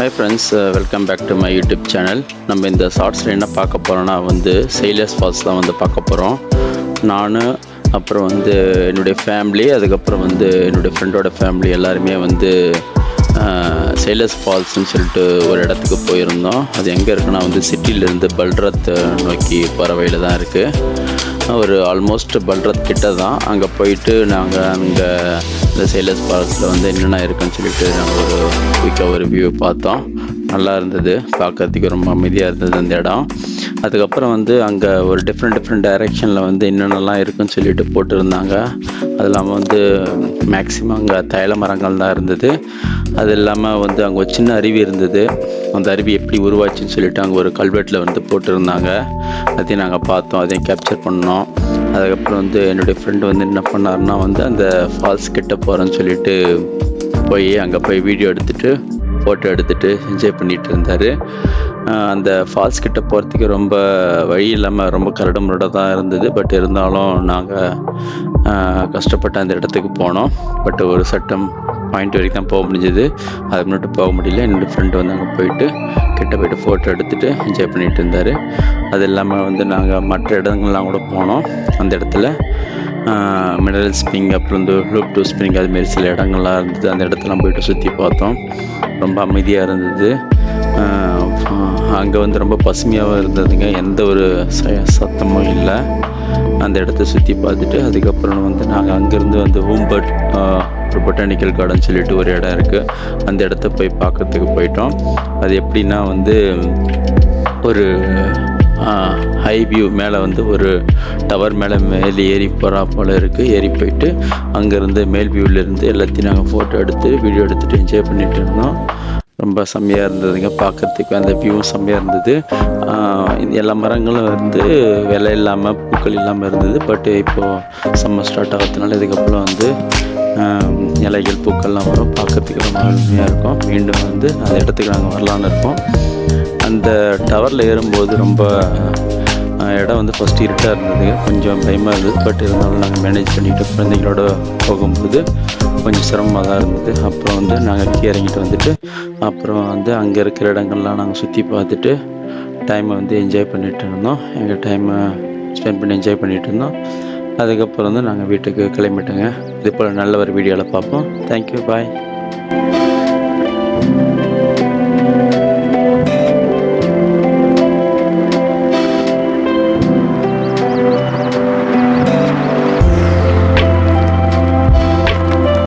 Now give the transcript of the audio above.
Hi friends welcome back to my YouTube channel நம்ம இந்த ஷார்ட்ஸில் என்ன பார்க்க போகிறோன்னா வந்து சைலஸ் ஃபால்ஸ் தான் வந்து பார்க்க போகிறோம் நான் அப்புறம் வந்து என்னுடைய ஃபேமிலி அதுக்கப்புறம் வந்து என்னுடைய ஃப்ரெண்டோட ஃபேமிலி எல்லாருமே வந்து சைலஸ் ஃபால்ஸ்னு சொல்லிட்டு ஒரு இடத்துக்கு போயிருந்தோம். அது எங்கே இருக்குன்னா வந்து சிட்டியிலேருந்து பல்ரத் நோக்கி பறவையில் தான் இருக்குது ஒரு ஆல்மோஸ்ட் பல்ரத் கிட்ட தான் அங்கே போயிட்டு நாங்கள் அங்கே இந்த சேலஸ் ஃபால்ஸில் வந்து என்னென்ன இருக்குன்னு சொல்லிட்டு நாங்கள் ஒரு குயிக்காக ஒரு வியூ பார்த்தோம். நல்லா இருந்தது. பார்க்கறதுக்கு ரொம்ப அமைதியாக இருந்தது அந்த இடம். அதுக்கப்புறம் வந்து அங்கே ஒரு டிஃப்ரெண்ட் டிஃப்ரெண்ட் டைரெக்ஷனில் வந்து என்னென்னலாம் இருக்குன்னு சொல்லிட்டு போட்டிருந்தாங்க. அது இல்லாமல் வந்து மேக்ஸிமம் அங்கே தைல மரங்கள் தான் இருந்தது. அது இல்லாமல் வந்து அங்கே ஒரு சின்ன அருவி இருந்தது. அந்த அருவி எப்படி உருவாச்சுன்னு சொல்லிட்டு அங்கே ஒரு கல்வெட்டில் வந்து போட்டிருந்தாங்க. அதையும் நாங்கள் பார்த்தோம் அதையும் கேப்சர் பண்ணோம். அதுக்கப்புறம் வந்து என்னுடைய ஃப்ரெண்டு வந்து என்ன பண்ணாருன்னா வந்து அந்த ஃபால்ஸ் கிட்ட போகிறேன்னு சொல்லிட்டு போய் அங்கே போய் வீடியோ எடுத்துகிட்டு ஃபோட்டோ எடுத்துகிட்டு என்ஜாய் பண்ணிகிட்டு இருந்தார். அந்த ஃபால்ஸ் கிட்ட போகிறதுக்கு ரொம்ப வழி இல்லாமல் ரொம்ப கரடு முரடாக தான் இருந்தது. பட் இருந்தாலும் நாங்கள் கஷ்டப்பட்டு அந்த இடத்துக்கு போனோம். பட் ஒரு சட்டம் பாயிண்ட் வரைக்கும் தான் போக முடிஞ்சது. அது முன்னாடி போக முடியல. என்னோடய ஃப்ரெண்டு வந்து அங்கே போயிட்டு கிட்ட போயிட்டு ஃபோட்டோ எடுத்துகிட்டு என்ஜாய் பண்ணிகிட்டு இருந்தார். அது இல்லாமல் வந்து நாங்கள் மற்ற இடங்கள்லாம் கூட போனோம். அந்த இடத்துல மினரல் ஸ்ப்ரிங் அப்புறம் இந்த லூப் டூ ஸ்ப்ரிங் அதுமாரி சில இடங்கள்லாம் இருந்தது. அந்த இடத்தெல்லாம் போயிட்டு சுற்றி பார்த்தோம். ரொம்ப அமைதியாக இருந்தது. அங்கே வந்து ரொம்ப பசுமையாகவும் இருந்ததுங்க. எந்த ஒரு ச சத்தமும் இல்லை. அந்த இடத்த சுற்றி பார்த்துட்டு அதுக்கப்புறம் வந்து நாங்கள் அங்கேருந்து வந்து ஹூம்பர்ட் அப்புறம் பொட்டானிக்கல் கார்டன் சொல்லிட்டு ஒரு இடம் இருக்குது அந்த இடத்த போய் பார்க்கறதுக்கு போயிட்டோம். அது எப்படின்னா வந்து ஒரு ஹை வியூ மேலே வந்து ஒரு டவர் மேலே மேலே ஏறி போகிறா போல் இருக்குது ஏறி போயிட்டு அங்கேருந்து மேல் வியூவிலேருந்து எல்லாத்தையும் நாங்கள் ஃபோட்டோ எடுத்து வீடியோ எடுத்துகிட்டு என்ஜாய் பண்ணிகிட்டு இருந்தோம். ரொம்ப செம்மையாக இருந்ததுங்க பார்க்கறதுக்கு. அந்த வியூவும் செம்மையாக இருந்தது. எல்லா மரங்களும் வந்து விலை இல்லாமல் பூக்கள் இல்லாமல் இருந்தது. பட் இப்போது செம்ம ஸ்டார்ட் ஆகிறதுனால இதுக்கப்புறம் வந்து இலைகள் பூக்கள்லாம் வரும். பார்க்கறதுக்கு ரொம்ப அருமையாக இருக்கும். மீண்டும் வந்து அந்த இடத்துக்கு நாங்கள் வரலான்னு இருக்கோம். அந்த டவரில் ஏறும்போது ரொம்ப இடம் வந்து ஃபஸ்ட்டு இருட்டாக இருந்தது. கொஞ்சம் பயமாக இருந்தது. பட் இருந்தாலும் நாங்கள் மேனேஜ் பண்ணிவிட்டு குழந்தைங்களோட போகும்போது கொஞ்சம் சிரமமாக தான் இருந்தது. அப்புறம் வந்து நாங்கள் கீழே இறங்கிட்டு வந்துட்டு அப்புறம் வந்து அங்கே இருக்கிற இடங்கள்லாம் நாங்கள் சுற்றி பார்த்துட்டு டைமை வந்து என்ஜாய் பண்ணிகிட்டு இருந்தோம். எங்கள் டைமை ஸ்பெண்ட் பண்ணி என்ஜாய் பண்ணிகிட்டு இருந்தோம். அதுக்கப்புறம் வந்து நாங்கள் வீட்டுக்கு கிளம்பிட்டோங்க. இது போல் நல்ல ஒரு வீடியோவில் பார்ப்போம். Thank you bye